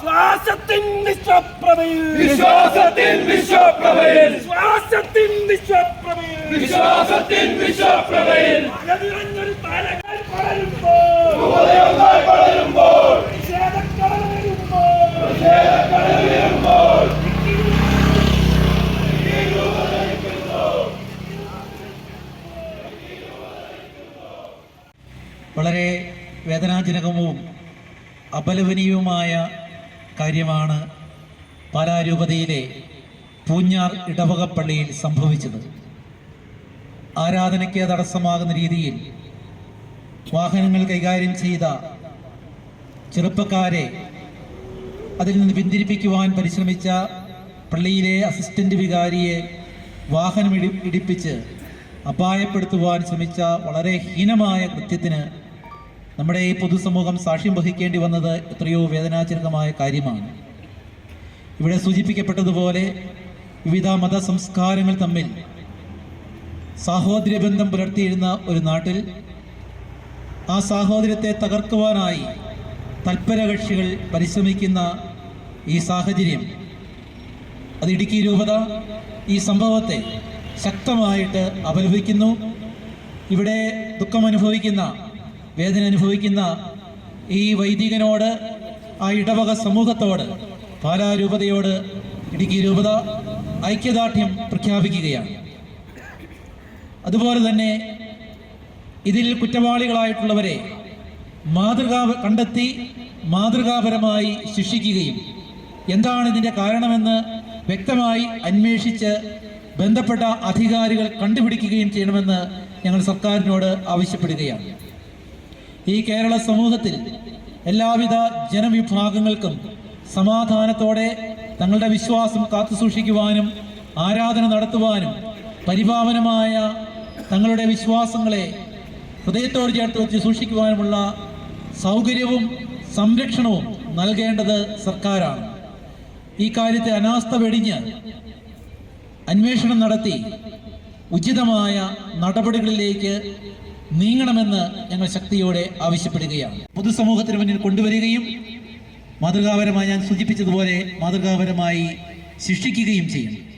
ശ്വാസത്തിൻ വിശ്വപ്രഭയിൽ വിശ്വാസത്തിൻ വിശ്വപ്രഭയിൽ ശ്വാസത്തിൻ വിശ്വപ്രഭയിൽ വിശ്വാസത്തിൻ വിശ്വപ്രഭയിൽ മഴനിറഞ്ഞൊരു താരങ്ങൾ പടരുമ്പോൾ. ഉദയൊന്നായി പടരുമ്പോൾ. പ്രതിഷേധക്കടൽ വരുമ്പോൾ. വരുമ്പോൾ. വളരെ വേദനാജനകവും അപലപനീയവുമായ കാര്യമാണ് പാലാരൂപതയിലെ പൂഞ്ഞാർ ഇടവകപ്പള്ളിയിൽ സംഭവിച്ചത്. ആരാധനയ്ക്ക് തടസ്സമാകുന്ന രീതിയിൽ വാഹനങ്ങൾ കൈകാര്യം ചെയ്ത ചെറുപ്പക്കാരെ അതിൽ നിന്ന് പിന്തിരിപ്പിക്കുവാൻ പരിശ്രമിച്ച പള്ളിയിലെ അസിസ്റ്റന്റ് വികാരിയെ വാഹനം ഇടി ഇടിപ്പിച്ച് അപായപ്പെടുത്തുവാൻ ശ്രമിച്ച വളരെ ഹീനമായ കൃത്യത്തിന് നമ്മുടെ ഈ പൊതുസമൂഹം സാക്ഷ്യം വഹിക്കേണ്ടി വന്നത് എത്രയോ വേദനാജനകമായ കാര്യമാണ്. ഇവിടെ സൂചിപ്പിക്കപ്പെട്ടതുപോലെ വിവിധ മത സംസ്കാരങ്ങൾ തമ്മിൽ സാഹോദര്യബന്ധം പുലർത്തിയിരുന്ന ഒരു നാട്ടിൽ ആ സാഹോദര്യത്തെ തകർക്കുവാനായി തൽപര കക്ഷികൾ പരിശ്രമിക്കുന്ന ഈ സാഹചര്യം അത് ഇടുക്കി രൂപത ഈ സംഭവത്തെ ശക്തമായിട്ട് അപലപിക്കുന്നു. ഇവിടെ ദുഃഖമനുഭവിക്കുന്ന വേദന അനുഭവിക്കുന്ന ഈ വൈദികനോട് ആ ഇടവക സമൂഹത്തോട് പാലാരൂപതയോട് ഇടുക്കി രൂപത ഐക്യദാർഢ്യം പ്രഖ്യാപിക്കുകയാണ്. അതുപോലെ തന്നെ ഇതിൽ കുറ്റവാളികളായിട്ടുള്ളവരെ മാതൃകാ കണ്ടെത്തി മാതൃകാപരമായി ശിക്ഷിക്കുകയും എന്താണ് ഇതിന്റെ കാരണമെന്ന് വ്യക്തമായി അന്വേഷിച്ച് ബന്ധപ്പെട്ട അധികാരികൾ കണ്ടുപിടിക്കുകയും ചെയ്യണമെന്ന് ഞങ്ങൾ സർക്കാരിനോട് ആവശ്യപ്പെടുകയാണ്. ഈ കേരള സമൂഹത്തിൽ എല്ലാവിധ ജനവിഭാഗങ്ങൾക്കും സമാധാനത്തോടെ തങ്ങളുടെ വിശ്വാസം കാത്തുസൂക്ഷിക്കുവാനും ആരാധന നടത്തുവാനും പരിപാവനമായ തങ്ങളുടെ വിശ്വാസങ്ങളെ ഹൃദയത്തോട് ചേർത്ത് വെച്ച് സൂക്ഷിക്കുവാനുമുള്ള സൗകര്യവും സംരക്ഷണവും നൽകേണ്ടത് സർക്കാരാണ്. ഈ കാര്യത്തെ അനാസ്ഥ വെടിഞ്ഞ് അന്വേഷണം നടത്തി ഉചിതമായ നടപടികളിലേക്ക് നീങ്ങണമെന്ന് ഞങ്ങൾ ശക്തിയോടെ ആവശ്യപ്പെടുകയാണ്. പൊതുസമൂഹത്തിന് മുന്നിൽ കൊണ്ടുവരികയും മാതൃകാപരമായി ഞാൻ സൂചിപ്പിച്ചതുപോലെ മാതൃകാപരമായി ശിക്ഷിക്കുകയും ചെയ്യും